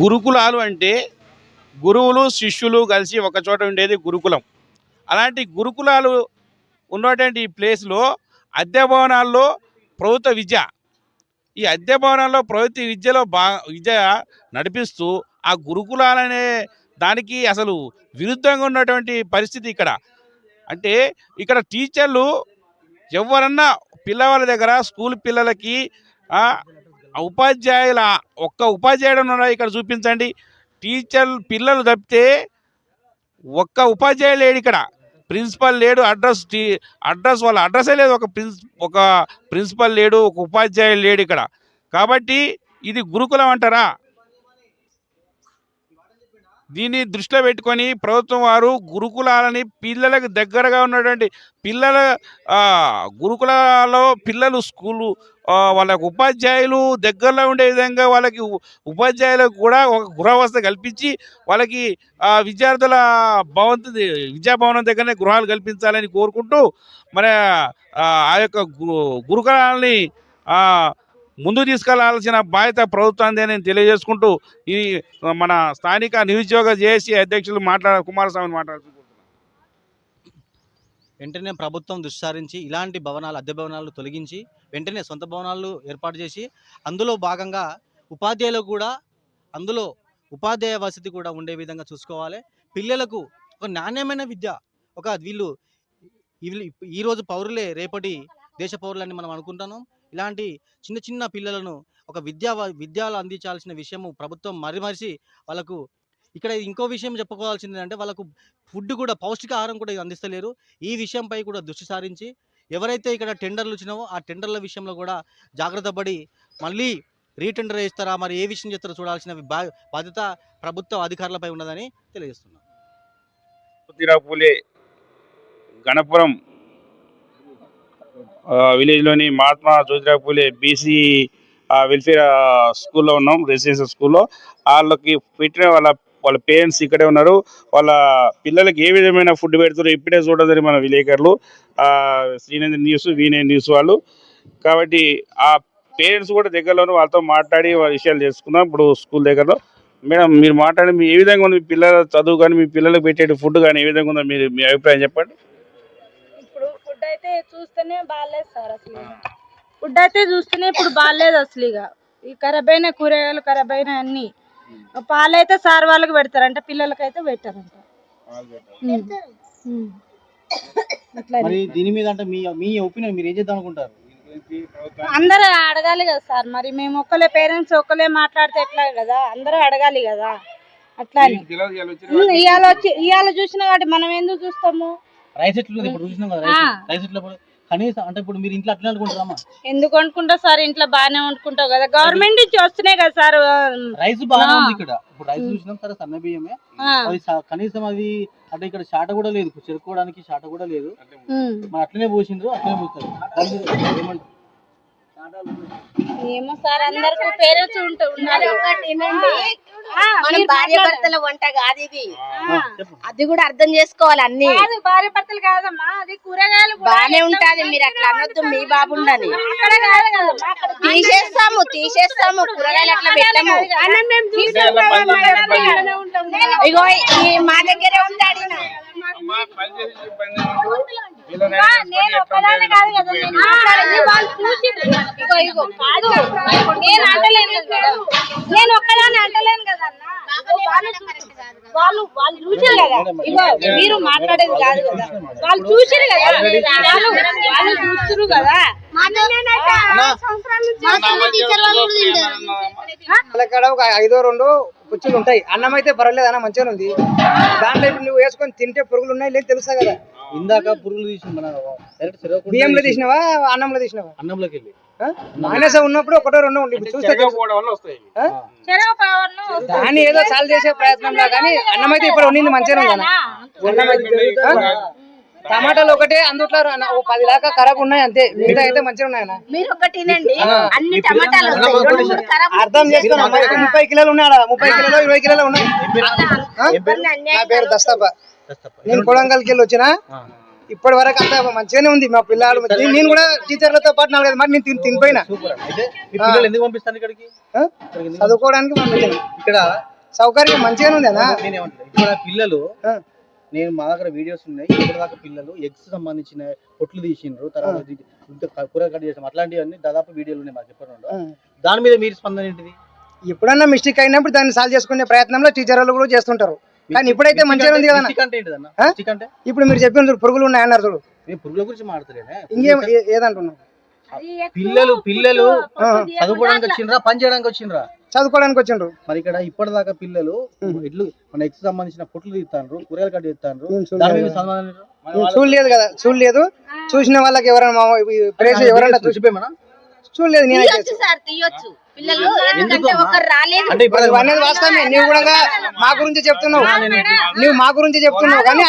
గురుకులాలు అంటే గురువులు శిష్యులు కలిసి ఒక చోట ఉండేది గురుకులం. అలాంటి గురుకులాలు ఉన్నటువంటి ఈ ప్లేస్లో అద్దె భవనాల్లో ప్రభుత్వ విద్య ఈ అద్దె భవనాల్లో ప్రభుత్వ విద్యలో బా విద్య నడిపిస్తూ ఆ గురుకులాలనే దానికి అసలు విరుద్ధంగా ఉన్నటువంటి పరిస్థితి ఇక్కడ. అంటే ఇక్కడ టీచర్లు ఎవరన్నా పిల్లవాళ్ళ దగ్గర స్కూల్ పిల్లలకి ఉపాధ్యాయుల ఒక్క ఉపాధ్యాయుడు ఉన్నాడా ఇక్కడ చూపించండి. టీచర్ పిల్లలు తప్పితే ఒక్క ఉపాధ్యాయులు లేడు ఇక్కడ. ప్రిన్సిపల్ లేడు అడ్రస్ టీ అడ్రస్ వాళ్ళ అడ్రస్సే లేదు. ఒక ప్రిన్స్ ఒక ప్రిన్సిపల్ లేడు ఒక ఉపాధ్యాయులు లేడు ఇక్కడ. కాబట్టి ఇది గురుకులం అంటారా? దీన్ని దృష్టిలో పెట్టుకొని ప్రభుత్వం వారు గురుకులాలని పిల్లలకు దగ్గరగా ఉన్నటువంటి పిల్లల గురుకులాలలో పిల్లలు స్కూలు వాళ్ళకు ఉపాధ్యాయులు దగ్గరలో ఉండే విధంగా వాళ్ళకి ఉపాధ్యాయులకు కూడా ఒక గృహవస్థ కల్పించి వాళ్ళకి విద్యార్థుల భవంతు విద్యాభవనం దగ్గరనే గృహాలు కల్పించాలని కోరుకుంటూ మన ఆ ఆ యొక్క గు- గురుకులాలని ముందు తీసుకెళ్ళాల్సిన బాధ్యత ప్రభుత్వాన్ని నేను తెలియజేసుకుంటూ ఈ మన స్థానిక నిరుద్యోగ జేఏసీ అధ్యక్షులు మాట్లాడ కుమారస్వామిని మాట్లాడుతున్నారు వెంటనే ప్రభుత్వం దుస్సారించి ఇలాంటి భవనాలు అద్దె భవనాలు తొలగించి వెంటనే సొంత భవనాలు ఏర్పాటు చేసి అందులో భాగంగా ఉపాధ్యాయులు కూడా అందులో ఉపాధ్యాయ వసతి కూడా ఉండే విధంగా చూసుకోవాలి. పిల్లలకు ఒక నాణ్యమైన విద్య ఒక వీళ్ళు వీళ్ళు ఈరోజు పౌరులే రేపటి దేశ పౌరులని మనం అనుకుంటున్నాం. ఇలాంటి చిన్న చిన్న పిల్లలను ఒక విద్యా విద్యలు అందించాల్సిన విషయము ప్రభుత్వం మరిమరిచి వాళ్ళకు ఇక్కడ ఇంకో విషయం చెప్పుకోవాల్సింది అంటే వాళ్ళకు ఫుడ్ కూడా పౌష్టికాహారం కూడా అందిస్తలేరు. ఈ విషయంపై కూడా దృష్టి సారించి ఎవరైతే ఇక్కడ టెండర్లు వచ్చినావో ఆ టెండర్ల విషయంలో కూడా జాగ్రత్త పడి మళ్ళీ రీటెండర్ చేస్తారా మరి ఏ విషయం చేస్తారో చూడాల్సిన బా- బాధ్యత ప్రభుత్వ అధికారులపై ఉన్నదని తెలియజేస్తున్నాం పూలే గణపురం విలేజ్లోని మహాత్మా జ్యోతిరావు పూలే బీసీ వెల్ఫేర్ స్కూల్లో ఉన్నాం రెసిడెన్షియల్ స్కూల్లో వాళ్ళకి పెట్టిన వాళ్ళ వాళ్ళ పేరెంట్స్ ఇక్కడే ఉన్నారు. వాళ్ళ పిల్లలకి ఏ విధమైన ఫుడ్ పెడుతారో ఇప్పుడే చూడదని మన విలేకరులు. శ్రీనేంద్ర న్యూస్ వీనే న్యూస్ వాళ్ళు. కాబట్టి ఆ పేరెంట్స్ కూడా దగ్గరలోనే వాళ్ళతో మాట్లాడి వాళ్ళ విషయాలు తెలుసుకుందాం. ఇప్పుడు స్కూల్ దగ్గరలో. మేడం మీరు మాట్లాడి మీ ఏ విధంగా ఉంది మీ పిల్లల చదువు కానీ మీ పిల్లలకు పెట్టే ఫుడ్ కానీ ఏ విధంగా ఉందో మీరు మీ అభిప్రాయం చెప్పండి. చూస్తేనే బాగాలేదు సార్ అసలు. ఫుడ్ అయితే చూస్తేనే ఇప్పుడు బాగాలేదు అసలు ఇక. ఈ ఖరాబ్ అయిన కూరగాయలు ఖరాబ్ అయిన అన్ని పాలు అయితే సార్ వాళ్ళకి పెడతారంట పిల్లలకి అయితే పెట్టారంట ఉమ్. ఉమ్. అట్లా మరి దీని మీద అంటే మీ మీ ఒపీనియన్ మీరు ఏం చేద్దాం అనుకుంటారు? అందరూ అడగాలి కదా సార్. మరి మేము ఒక్కలే పేరెంట్స్ ఒక్కలే మాట్లాడితే ఎట్లా కదా? అందరూ అడగాలి కదా. అట్లా ఇవాళ వచ్చి ఇవాళ చూసిన కాబట్టి మనం ఎందుకు చూస్తాము? రైస్ ఎట్లుంది? ఇప్పుడు చూసినాం కదా. రైస్ రైస్ ఎట్లా కనీసం అంటే ఇప్పుడు మీరు ఇంట్లో అట్లా అనుకుంటారమ్మా ఎందుకు అనుకుంటావు సార్? ఇంట్లో బాగానే వండుకుంటావు కదా. గవర్నమెంట్ నుంచి వస్తున్నాయి కదా సార్ రైస్ బాగానే. ఉంది ఇక్కడ. ఇప్పుడు రైస్ చూసినాం సరే సన్న బియ్యమే. అది కనీసం అది అంటే ఇక్కడ షాట కూడా లేదు. ఇప్పుడు చెరుకోవడానికి షాట కూడా లేదు. మరి అట్లనే పోసిండ్రు అట్లనే ఏమంటారు? ఏమో సార్ అందరికి పేరెంట్స్ ఉంటూ ఉండాలి మన భార్య. భర్తల వంట కాదు ఇది. అది కూడా అర్థం చేసుకోవాలి అన్ని. కాదు భార్య భర్తలు కాదమ్మా అది కూరగాయలు కూడా బానే ఉంటది మీరు అట్లా అనొద్దు మీ బాబుండని కదమ్మా అక్కడ తీసేస్తాము తీసేస్తాము కూరగాయలు అట్లా పెట్టాము. ఇగో ఈ మా దగ్గరే ఉంటాడు నేను ఒక్కదాన్ని కాదు కదా వాళ్ళు చూసిండ్రు. ఇగో ఇగో కాదు. నేను అంటలేను కదా. నేను ఒక్కదాన్ని అంటలేను కదా అన్న. వాళ్ళు వాళ్ళు చూసారు కదా. ఇగో మీరు మాట్లాడేది కాదు కదా. వాళ్ళు చూసారు కదా. వాళ్ళు వాళ్ళు చూస్తున్నారు కదా. వాళ్ళకాడ ఒక ఐదో రెండు కుర్చీలు ఉంటాయి. అన్నం అయితే పర్వాలేదు అన్న మంచిగా ఉంది. దాంట్లో ఇప్పుడు నువ్వు వేసుకొని తింటే పురుగులు ఉన్నాయి లేదు తెలుసా కదా? ఇందాక పురుగులు తీసిన బియ్యంలో తీసి- తీసినావా అన్నంలో తీసినావా? అన్నంలోకి వెళ్ళి. ఆ? మానేస ఉన్నప్పుడు ఒకటో రెండో ఉండి చూస్తే దాన్ని ఏదో సాల్వ్ చేసే ప్రయత్నంలో కానీ అన్నం అయితే ఇప్పుడు ఉండింది మంచిగా ఉంది అన్న? టమాటాలు ఒకటే అందుట్లో పది దాకా ఖరాబ్ ఉన్నాయి అంతే. మిగతా అయితే మంచిగా ఉన్నాయి అన్న. మీరు ఒకటి తినండి అన్ని టమాటాలు అర్థం చేసుకున్నా. ముప్పై కిలోలు ఉన్నాయి? ముప్పై కిలోలు ఇరవై కిలోలు ఉన్నాయి? నా పేరు దస్తప్ప. నేను కొడంగల్కి వెళ్ళి వచ్చిన. ఇప్పటి వరకు అంతా మంచిగానే ఉంది. మా పిల్లలు నేను- కూడా టీచర్లతో పాటు నాలుగైదు మరి నేను తిని- తినిపోయినా. సూపర్ అయితే మీ పిల్లలు ఎందుకు పంపిస్తాను ఇక్కడికి? ఆ? చదువుకోవడానికి పంపించాను. ఇక్కడ సౌకర్యం మంచిగానే ఉంది అన్న. పిల్లలు. నేను మా దగ్గర వీడియోస్ ఉన్నాయి. ఇప్పటిదాకా పిల్లలు ఎగ్స్ సంబంధించిన పొట్లు తీసిండ్రు. తర్వాత ఇంకా కూర కట్ చేసాం. అట్లాంటివన్నీ దాదాపు వీడియోలు ఉన్నాయి మాకు ఆ. దాని మీద మీరు స్పందన ఏంటిది? ఎప్పుడన్నా మిస్టేక్ అయినప్పుడు దాన్ని సాల్వ్ చేసుకునే ప్రయత్నంలో టీచర్ వాళ్ళు కూడా చేస్తుంటారు. కానీ ఇప్పుడైతే మంచిగా ఉంది కదా ఇప్పుడు మీరు చెప్పిన పురుగులు ఉన్నాయన్నారు చూడు. పురుగుల గురించి మాట్లాడలేనే ఇంకేం ఏదంటున్నావు? పిల్లలు పిల్లలు చదువుకోవడానికి వచ్చిండ్రా పని చేయడానికి వచ్చిండ్రా? చదువుకోవడానికి వచ్చిండ్రు. మరి ఇక్కడ ఇప్పటిదాకా పిల్లలు ఉం. ఇట్లు మన ఎగ్స్ సంబంధించిన పొట్లు తీస్తాండ్రు కూరగాయలు కట్ చేస్తాండ్రు మేము దాని మీద చూడలేదు. కదా చూడలేదు చూసిన వాళ్ళకి ఎవరైనా మా ప్లేస్ ఎవరైనా చూసి చూసిపోయమనా? చూడలేదు అంటే వాస్తవమే. నువ్వు కూడా మా గురించి చెప్తున్నావు. నువ్వు మా గురించి చెప్తున్నావు కానీ